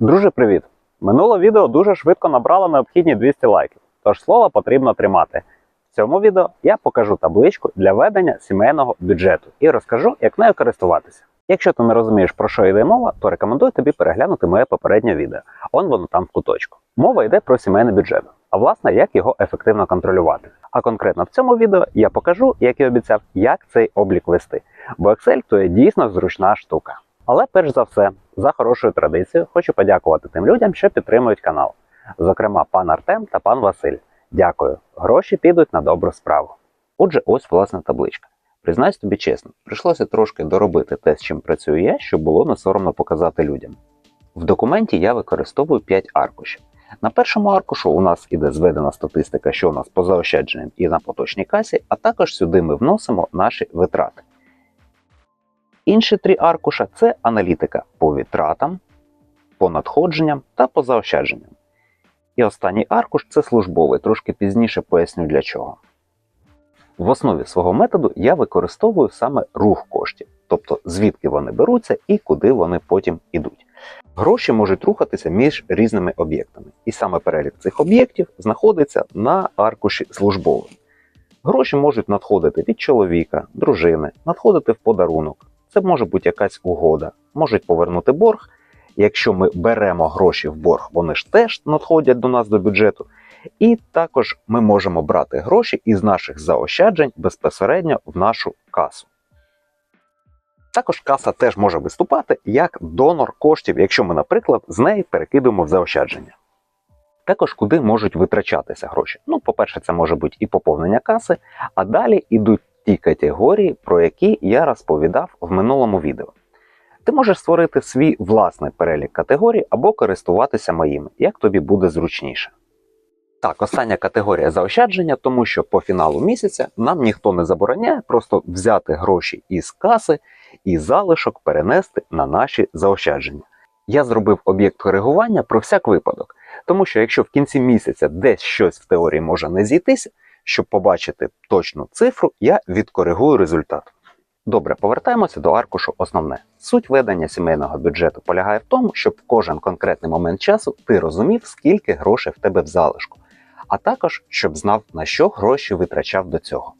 Друже, привіт! Минуле відео дуже швидко набрало необхідні 200 лайків, тож слово потрібно тримати. В цьому відео я покажу табличку для ведення сімейного бюджету і розкажу, як нею користуватися. Якщо ти не розумієш, про що йде мова, то рекомендую тобі переглянути моє попереднє відео. Он воно там в куточку. Мова йде про сімейний бюджет, а власне, як його ефективно контролювати. А конкретно в цьому відео я покажу, як і обіцяв, як цей облік вести. Бо Excel то є дійсно зручна штука. Але перш за все, за хорошою традицією, хочу подякувати тим людям, що підтримують канал. Зокрема, пан Артем та пан Василь. Дякую. Гроші підуть на добру справу. Отже, ось власна табличка. Признаюсь тобі чесно, прийшлося трошки доробити те, з чим працюю я, щоб було не соромно показати людям. В документі я використовую 5 аркушів. На першому аркушу у нас іде зведена статистика, що у нас по заощадженням і на поточній касі, а також сюди ми вносимо наші витрати. Інші три аркуша це аналітика по витратам, по надходженням та по заощадженням. І останній аркуш це службовий, трошки пізніше поясню для чого. В основі свого методу я використовую саме рух коштів, тобто звідки вони беруться і куди вони потім ідуть. Гроші можуть рухатися між різними об'єктами, і саме перелік цих об'єктів знаходиться на аркуші службовим. Гроші можуть надходити від чоловіка, дружини, надходити в подарунок. Це може бути якась угода, можуть повернути борг. Якщо ми беремо гроші в борг, вони ж теж надходять до нас до бюджету. І також ми можемо брати гроші із наших заощаджень безпосередньо в нашу касу. Також каса теж може виступати як донор коштів, якщо ми, наприклад, з неї перекидуємо в заощадження. Також куди можуть витрачатися гроші. Ну, по-перше, це може бути і поповнення каси, а далі йдуть ті категорії, про які я розповідав в минулому відео. Ти можеш створити свій власний перелік категорій або користуватися моїми, як тобі буде зручніше. Так, остання категорія заощадження, тому що по фіналу місяця нам ніхто не забороняє просто взяти гроші із каси і залишок перенести на наші заощадження. Я зробив об'єкт коригування про всяк випадок, тому що якщо в кінці місяця десь щось в теорії може не зійтися, щоб побачити точну цифру, я відкоригую результат. Добре, повертаємося до аркушу основне. Суть ведення сімейного бюджету полягає в тому, щоб в кожен конкретний момент часу ти розумів, скільки грошей в тебе в залишку, а також щоб знав, на що гроші витрачав до цього.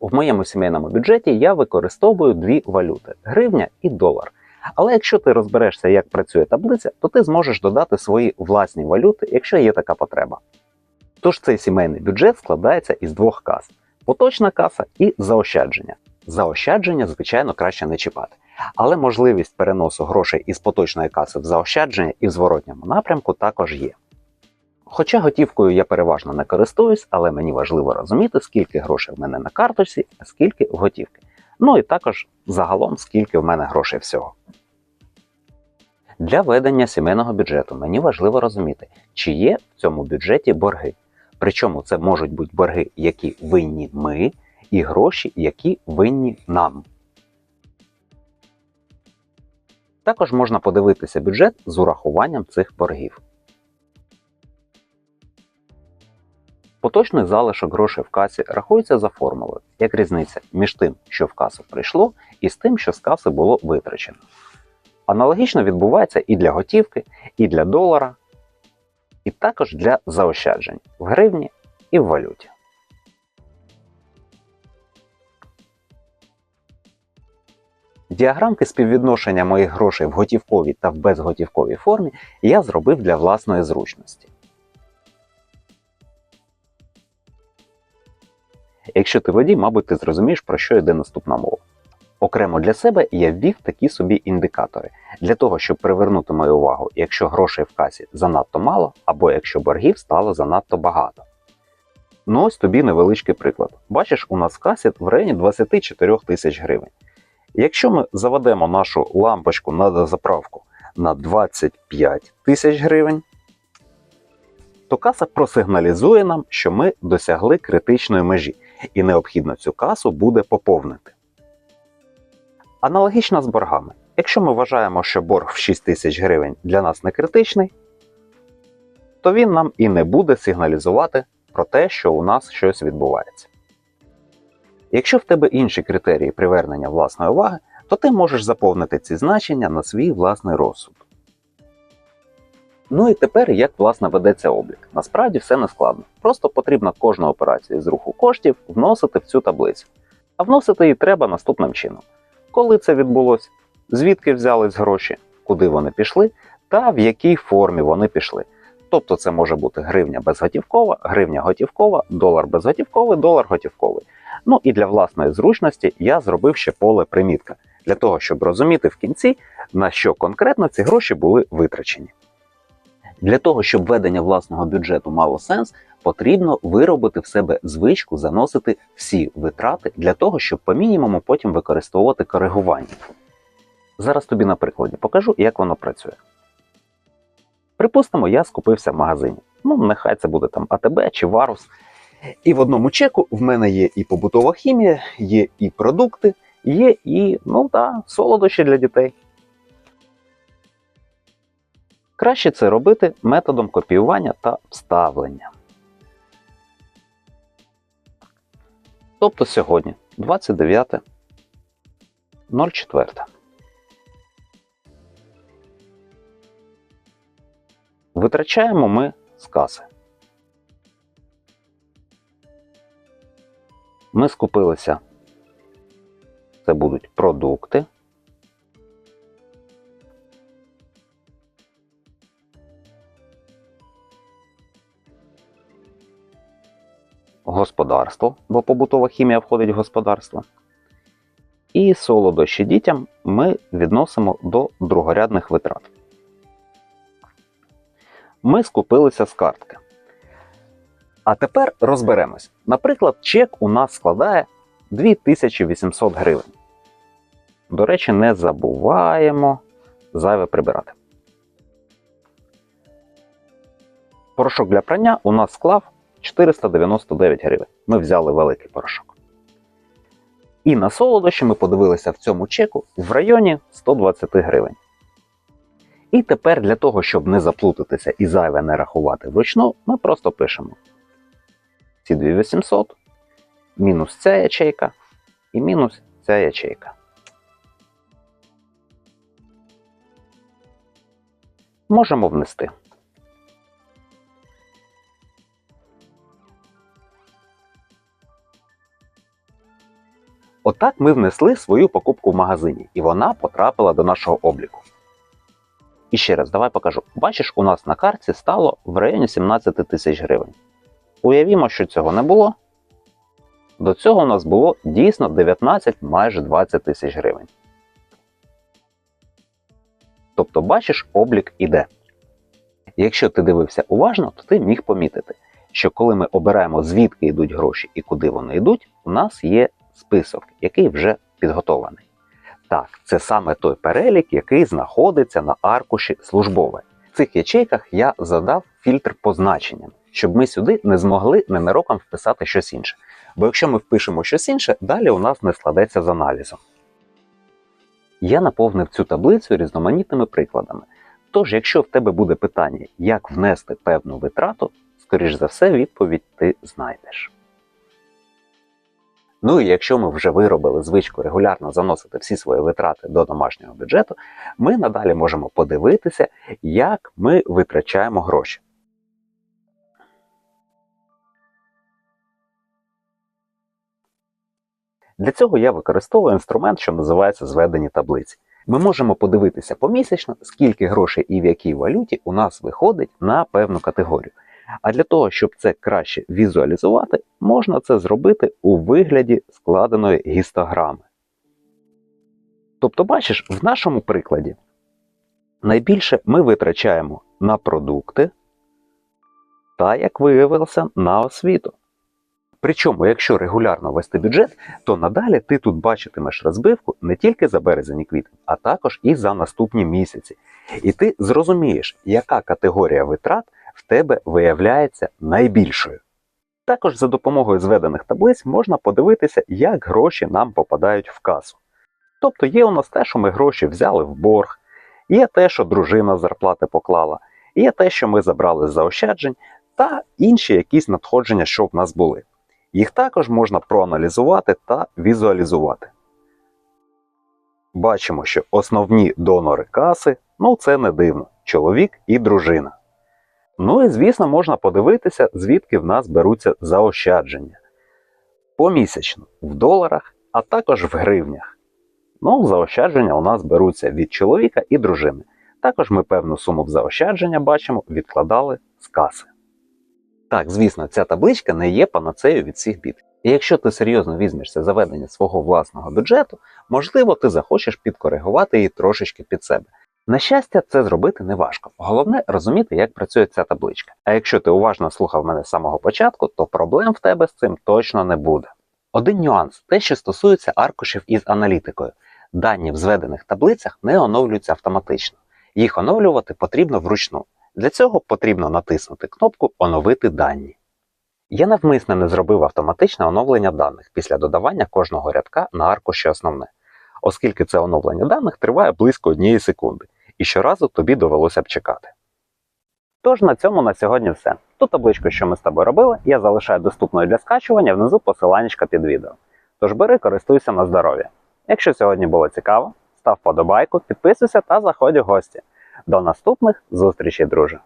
В моєму сімейному бюджеті я використовую дві валюти гривня і долар. Але якщо ти розберешся, як працює таблиця, то ти зможеш додати свої власні валюти, якщо є така потреба. Тож цей сімейний бюджет складається із двох кас: поточна каса і заощадження. Заощадження, звичайно, краще не чіпати. Але можливість переносу грошей із поточної каси в заощадження і в зворотньому напрямку також є. Хоча готівкою я переважно не користуюсь, але мені важливо розуміти, скільки грошей в мене на карточці, а скільки в готівки. Ну і також загалом, скільки в мене грошей всього. Для ведення сімейного бюджету мені важливо розуміти, чи є в цьому бюджеті борги. Причому це можуть бути борги, які винні ми, і гроші, які винні нам. Також можна подивитися бюджет з урахуванням цих боргів. Поточний залишок грошей в касі рахується за формулою, як різниця між тим, що в касу прийшло, і з тим, що з каси було витрачено. Аналогічно відбувається і для готівки, і для долара, і також для заощаджень в гривні і в валюті. Діаграмки співвідношення моїх грошей в готівковій та в безготівковій формі я зробив для власної зручності. Якщо ти водій, мабуть, ти зрозумієш, про що йде наступна мова. Окремо для себе я ввів такі собі індикатори для того, щоб привернути мою увагу, якщо грошей в касі занадто мало, або якщо боргів стало занадто багато. Ну ось тобі невеличкий приклад. Бачиш, у нас в касі в районі 24 тисяч гривень. Якщо ми заведемо нашу лампочку на заправку на 25 тисяч гривень, то каса просигналізує нам, що ми досягли критичної межі, і необхідно цю касу буде поповнити. Аналогічно з боргами. Якщо ми вважаємо, що борг в 6 тисяч гривень для нас не критичний, то він нам і не буде сигналізувати про те, що у нас щось відбувається. Якщо в тебе інші критерії привернення власної уваги, то ти можеш заповнити ці значення на свій власний розсуд. Ну і тепер як власне ведеться облік. Насправді все не складно. Просто потрібно кожну операцію з руху коштів вносити в цю таблицю. А вносити її треба наступним чином: коли це відбулося, звідки взялись гроші, куди вони пішли, та в якій формі вони пішли. Тобто це може бути гривня безготівкова, гривня готівкова, долар безготівковий, долар готівковий. Ну і для власної зручності я зробив ще поле примітка для того, щоб розуміти в кінці, на що конкретно ці гроші були витрачені. Для того, щоб ведення власного бюджету мало сенс, потрібно виробити в себе звичку заносити всі витрати для того, щоб по мінімуму потім використовувати коригування. Зараз тобі на прикладі покажу, як воно працює. Припустимо, я скупився в магазині. Ну, нехай це буде там АТБ чи Варус. І в одному чеку в мене є і побутова хімія, є і продукти, є і, ну та, солодощі для дітей. Краще це робити методом копіювання та вставлення. Тобто сьогодні, 29.04. Витрачаємо ми з каси. Ми скупилися. Це будуть продукти. Господарство, бо побутова хімія входить в господарство. І солодощі дітям ми відносимо до другорядних витрат. Ми скупилися з картки. А тепер розберемось. Наприклад, чек у нас складає 2800 гривень. До речі, не забуваємо зайве прибирати. Порошок для прання у нас склав 499 гривень. Ми взяли великий порошок. І на солодощі ми подивилися в цьому чеку в районі 120 гривень. І тепер для того, щоб не заплутатися і зайве не рахувати вручну, ми просто пишемо ці 2800, мінус ця ячейка і мінус ця ячейка. Можемо внести. Отак ми внесли свою покупку в магазині, і вона потрапила до нашого обліку. І ще раз, давай покажу. Бачиш, у нас на картці стало в районі 17 тисяч гривень. Уявімо, що цього не було. До цього у нас було дійсно 19 майже 20 тисяч гривень. Тобто, бачиш, облік іде. Якщо ти дивився уважно, то ти міг помітити, що коли ми обираємо звідки йдуть гроші і куди вони йдуть, у нас є список, який вже підготований. Так, це саме той перелік, який знаходиться на аркуші службове. В цих ячейках я задав фільтр позначенням, щоб ми сюди не змогли ненароком вписати щось інше. Бо якщо ми впишемо щось інше, далі у нас не складеться з аналізом. Я наповнив цю таблицю різноманітними прикладами. Тож, якщо в тебе буде питання, як внести певну витрату, скоріш за все, відповідь ти знайдеш. Ну і якщо ми вже виробили звичку регулярно заносити всі свої витрати до домашнього бюджету, ми надалі можемо подивитися, як ми витрачаємо гроші. Для цього я використовую інструмент, що називається зведені таблиці. Ми можемо подивитися помісячно, скільки грошей і в якій валюті у нас виходить на певну категорію. А для того, щоб це краще візуалізувати, можна це зробити у вигляді складеної гістограми. Тобто, бачиш, в нашому прикладі найбільше ми витрачаємо на продукти та, як виявилося, на освіту. Причому, якщо регулярно вести бюджет, то надалі ти тут бачитимеш розбивку не тільки за березень і квітень, а також і за наступні місяці. І ти зрозумієш, яка категорія витрат в тебе виявляється найбільшою. Також за допомогою зведених таблиць можна подивитися, як гроші нам попадають в касу. Тобто є у нас те, що ми гроші взяли в борг, є те, що дружина зарплати поклала, є те, що ми забрали з заощаджень, та інші якісь надходження, що в нас були. Їх також можна проаналізувати та візуалізувати. Бачимо, що основні донори каси ну це не дивно чоловік і дружина. Ну і звісно, можна подивитися, звідки в нас беруться заощадження. Помісячно в доларах, а також в гривнях. Ну, заощадження у нас беруться від чоловіка і дружини. Також ми певну суму в заощадження бачимо, відкладали з каси. Так, звісно, ця табличка не є панацею від всіх бід. І якщо ти серйозно візьмешся за ведення свого власного бюджету, можливо, ти захочеш підкоригувати її трошечки під себе. На щастя, це зробити не важко. Головне розуміти, як працює ця табличка. А якщо ти уважно слухав мене з самого початку, то проблем в тебе з цим точно не буде. Один нюанс те, що стосується аркушів із аналітикою. Дані в зведених таблицях не оновлюються автоматично. Їх оновлювати потрібно вручну. Для цього потрібно натиснути кнопку Оновити дані. Я навмисно не зробив автоматичне оновлення даних після додавання кожного рядка на аркуші основне, оскільки це оновлення даних триває близько однієї секунди, і щоразу тобі довелося б чекати. Тож на цьому на сьогодні все. Ту табличку, що ми з тобою робили, я залишаю доступною для скачування внизу посиланнячка під відео. Тож бери, користуйся на здоров'я. Якщо сьогодні було цікаво, став подобайку, підписуйся та заходь у гості. До наступних зустрічей, друже!